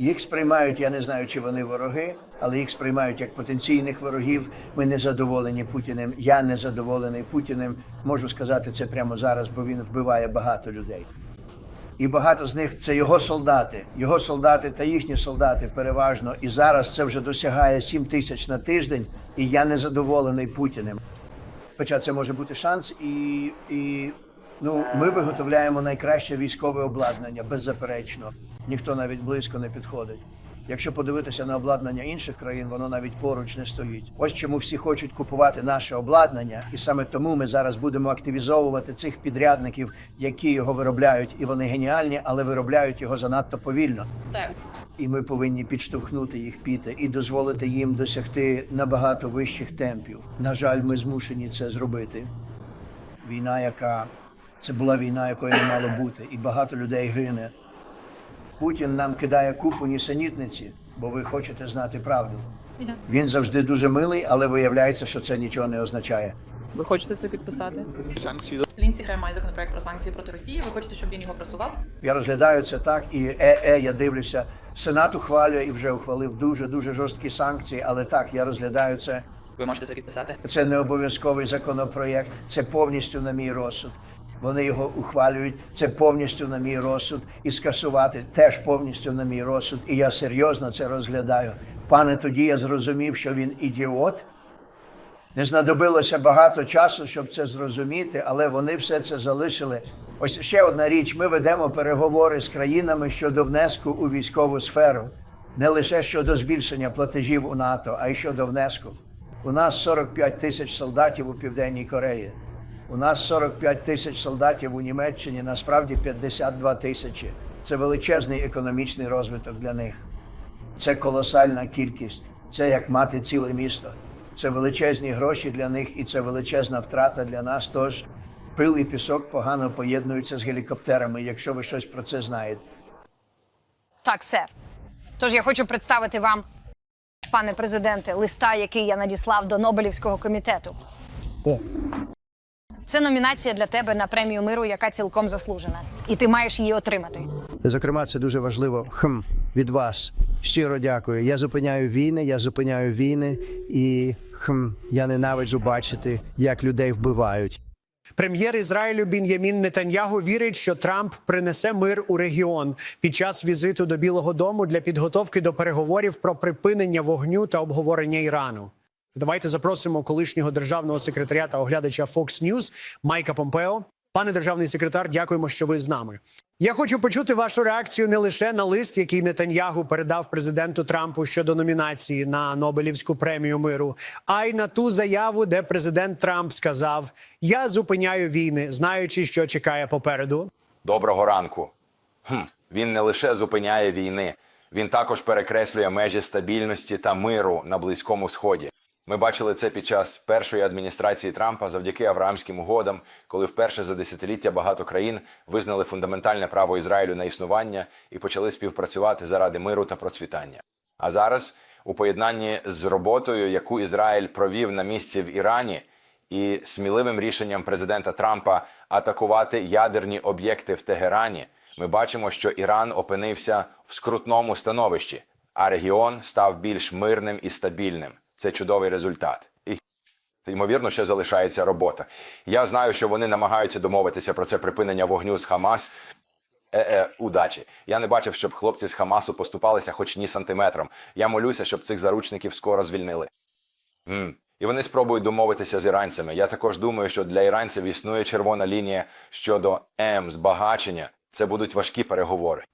Їх сприймають, я не знаю, чи вони вороги, але їх сприймають як потенційних ворогів. Ми не задоволені Путіним. Я не задоволений Путіним. Можу сказати це прямо зараз, бо він вбиває багато людей. І багато з них це його солдати, його солдати та їхні солдати переважно. І зараз це вже досягає 7 тисяч на тиждень, і я не задоволений Путіним. Хоча це може бути шанс, і, і ну, ми виготовляємо найкраще військове обладнання, беззаперечно. Ніхто навіть близько не підходить. Якщо подивитися на обладнання інших країн, воно навіть поруч не стоїть. Ось чому всі хочуть купувати наше обладнання, і саме тому ми зараз будемо активізовувати цих підрядників, які його виробляють, і вони геніальні, але виробляють його занадто повільно. Так. І ми повинні підштовхнути їх піти і дозволити їм досягти набагато вищих темпів. На жаль, ми змушені це зробити. Війна, яка це була війна, якої не мало бути, і багато людей гине. Путін нам кидає купу нісенітниці, бо ви хочете знати правду. Він завжди дуже милий, але виявляється, що це нічого не означає. Ви хочете це підписати? Лінці Грем має законопроект про санкції проти Росії. Ви хочете, щоб він його просував? Я розглядаю це так, і е, е, я дивлюся. Сенат ухвалює і вже ухвалив дуже дуже жорсткі санкції, але так, я розглядаю це. Ви можете це підписати. Це не обов'язковий законопроєкт, це повністю на мій розсуд. Вони його ухвалюють, це повністю на мій розсуд, і скасувати теж повністю на мій розсуд. І я серйозно це розглядаю. Пане, тоді я зрозумів, що він ідіот. Не знадобилося багато часу, щоб це зрозуміти, але вони все це залишили. Ось ще одна річ: ми ведемо переговори з країнами щодо внеску у військову сферу, не лише щодо збільшення платежів у НАТО, а й щодо внеску. У нас 45 тисяч солдатів у Південній Кореї. У нас 45 тисяч солдатів у Німеччині, насправді 52 тисячі. Це величезний економічний розвиток для них. Це колосальна кількість. Це як мати ціле місто. Це величезні гроші для них і це величезна втрата для нас. Тож пил і пісок погано поєднуються з гелікоптерами, якщо ви щось про це знаєте. Так, сер. Тож я хочу представити вам, пане президенте, листа, який я надіслав до Нобелівського комітету. О, Це номінація для тебе на премію миру, яка цілком заслужена, і ти маєш її отримати. Зокрема, це дуже важливо хм, від вас. Щиро дякую. Я зупиняю війни, я зупиняю війни, і хм, я ненавиджу бачити, як людей вбивають. Прем'єр Ізраїлю Бін'ямін Нетаньягу вірить, що Трамп принесе мир у регіон під час візиту до Білого Дому для підготовки до переговорів про припинення вогню та обговорення Ірану. Давайте запросимо колишнього державного секретаря та оглядача Fox News Майка Помпео. Пане державний секретар, дякуємо, що ви з нами. Я хочу почути вашу реакцію не лише на лист, який Нетаньягу передав президенту Трампу щодо номінації на Нобелівську премію миру, а й на ту заяву, де президент Трамп сказав: Я зупиняю війни, знаючи, що чекає попереду. Доброго ранку. Хм, він не лише зупиняє війни, він також перекреслює межі стабільності та миру на Близькому Сході. Ми бачили це під час першої адміністрації Трампа завдяки Авраамським угодам, коли вперше за десятиліття багато країн визнали фундаментальне право Ізраїлю на існування і почали співпрацювати заради миру та процвітання. А зараз, у поєднанні з роботою, яку Ізраїль провів на місці в Ірані, і сміливим рішенням президента Трампа атакувати ядерні об'єкти в Тегерані, ми бачимо, що Іран опинився в скрутному становищі, а регіон став більш мирним і стабільним. Це чудовий результат. І ймовірно, ще залишається робота. Я знаю, що вони намагаються домовитися про це припинення вогню з Хамас. Е-е, удачі. Я не бачив, щоб хлопці з Хамасу поступалися хоч ні сантиметром. Я молюся, щоб цих заручників скоро звільнили. М. І вони спробують домовитися з іранцями. Я також думаю, що для іранців існує червона лінія щодо М збагачення. Це будуть важкі переговори.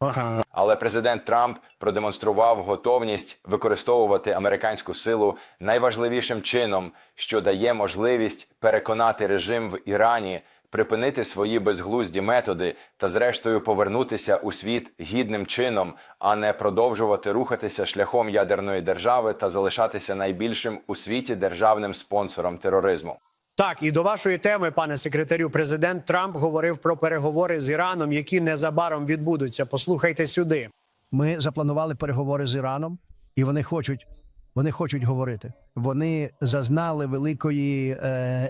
Але президент Трамп продемонстрував готовність використовувати американську силу найважливішим чином, що дає можливість переконати режим в Ірані припинити свої безглузді методи та, зрештою, повернутися у світ гідним чином, а не продовжувати рухатися шляхом ядерної держави та залишатися найбільшим у світі державним спонсором тероризму. Так, і до вашої теми, пане секретарю, президент Трамп говорив про переговори з Іраном, які незабаром відбудуться. Послухайте сюди. Ми запланували переговори з Іраном, і вони хочуть Вони хочуть говорити. Вони зазнали великої е,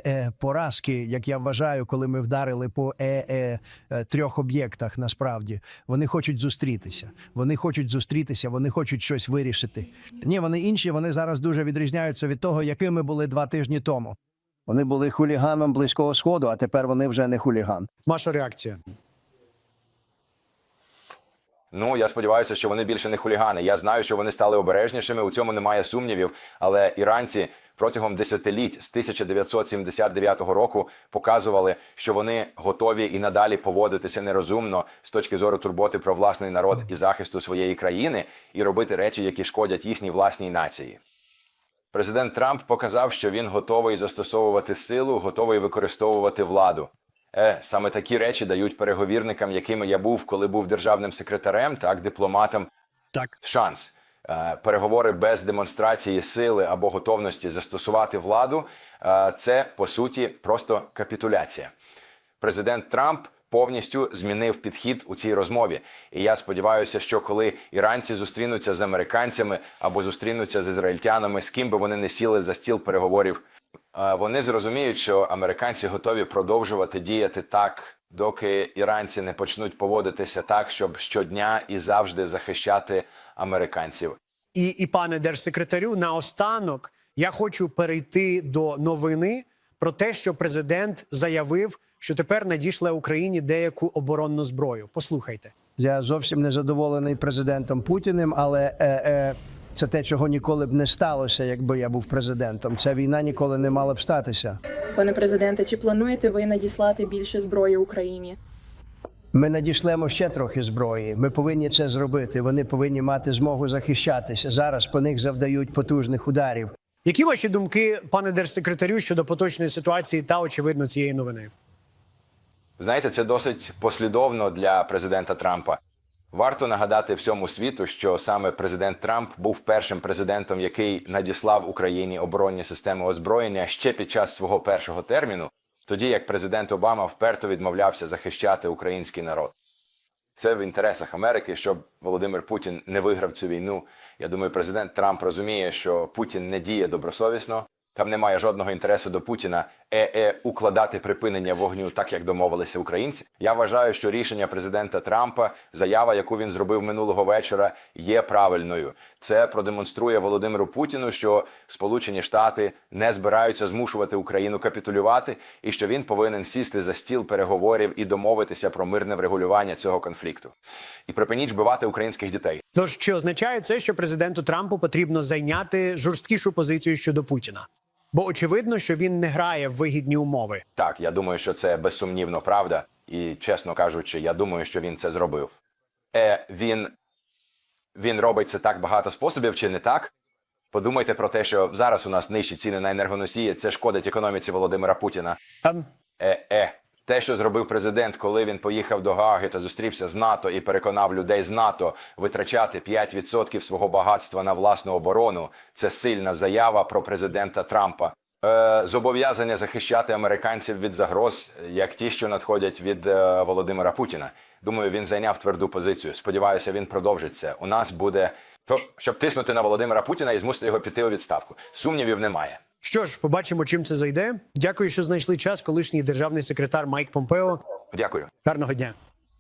е, поразки, як я вважаю, коли ми вдарили по е, е, е, трьох об'єктах. Насправді вони хочуть зустрітися. Вони хочуть зустрітися, вони хочуть щось вирішити. Ні, вони інші. Вони зараз дуже відрізняються від того, якими були два тижні тому. Вони були хуліганом близького сходу, а тепер вони вже не хуліган. Ваша реакція? Ну, я сподіваюся, що вони більше не хулігани. Я знаю, що вони стали обережнішими. У цьому немає сумнівів. Але іранці протягом десятиліть з 1979 року показували, що вони готові і надалі поводитися нерозумно з точки зору турботи про власний народ і захисту своєї країни, і робити речі, які шкодять їхній власній нації. Президент Трамп показав, що він готовий застосовувати силу, готовий використовувати владу. Е, саме такі речі дають переговірникам, якими я був, коли був державним секретарем, так дипломатам, Так. шанс. Е, Переговори без демонстрації сили або готовності застосувати владу е, це по суті просто капітуляція. Президент Трамп повністю змінив підхід у цій розмові. І я сподіваюся, що коли іранці зустрінуться з американцями або зустрінуться з ізраїльтянами, з ким би вони не сіли за стіл переговорів, е, вони зрозуміють, що американці готові продовжувати діяти так, доки іранці не почнуть поводитися так, щоб щодня і завжди захищати американців. І, і пане держсекретарю, наостанок я хочу перейти до новини про те, що президент заявив, що тепер надійшли Україні деяку оборонну зброю. Послухайте. Я зовсім не задоволений президентом Путіним, але е, е, це те, чого ніколи б не сталося, якби я був президентом. Ця війна ніколи не мала б статися. Пане президенте, чи плануєте ви надіслати більше зброї Україні? Ми надішлемо ще трохи зброї. Ми повинні це зробити. Вони повинні мати змогу захищатися. Зараз по них завдають потужних ударів. Які ваші думки, пане держсекретарю, щодо поточної ситуації та очевидно цієї новини? Знаєте, це досить послідовно для президента Трампа. Варто нагадати всьому світу, що саме президент Трамп був першим президентом, який надіслав Україні оборонні системи озброєння ще під час свого першого терміну, тоді як президент Обама вперто відмовлявся захищати український народ. Це в інтересах Америки, щоб Володимир Путін не виграв цю війну. Я думаю, президент Трамп розуміє, що Путін не діє добросовісно. Там немає жодного інтересу до Путіна е-е укладати припинення вогню, так як домовилися українці. Я вважаю, що рішення президента Трампа, заява, яку він зробив минулого вечора, є правильною. Це продемонструє Володимиру Путіну, що Сполучені Штати не збираються змушувати Україну капітулювати, і що він повинен сісти за стіл переговорів і домовитися про мирне врегулювання цього конфлікту. І припиніть вбивати українських дітей. Тож чи означає це, що президенту Трампу потрібно зайняти жорсткішу позицію щодо Путіна? Бо очевидно, що він не грає в вигідні умови. Так, я думаю, що це безсумнівно правда, і чесно кажучи, я думаю, що він це зробив. Е, він, він робить це так багато способів, чи не так? Подумайте про те, що зараз у нас нижчі ціни на енергоносії, це шкодить економіці Володимира Путіна. Ем, Е-е. Те, що зробив президент, коли він поїхав до Гааги та зустрівся з НАТО і переконав людей з НАТО витрачати 5% свого багатства на власну оборону, це сильна заява про президента Трампа. Е, зобов'язання захищати американців від загроз, як ті, що надходять від е, Володимира Путіна. Думаю, він зайняв тверду позицію. Сподіваюся, він продовжить це. У нас буде то, щоб тиснути на Володимира Путіна і змусити його піти у відставку. Сумнівів немає. Що ж, побачимо, чим це зайде. Дякую, що знайшли час. Колишній державний секретар Майк Помпео. Дякую. Гарного дня.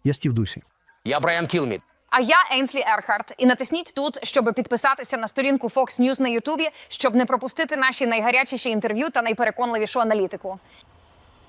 Я Стів Дусі. Я Брайан Кілміт. А я Енслі Ерхарт. І натисніть тут, щоб підписатися на сторінку Fox News на Ютубі, щоб не пропустити наші найгарячіші інтерв'ю та найпереконливішу аналітику.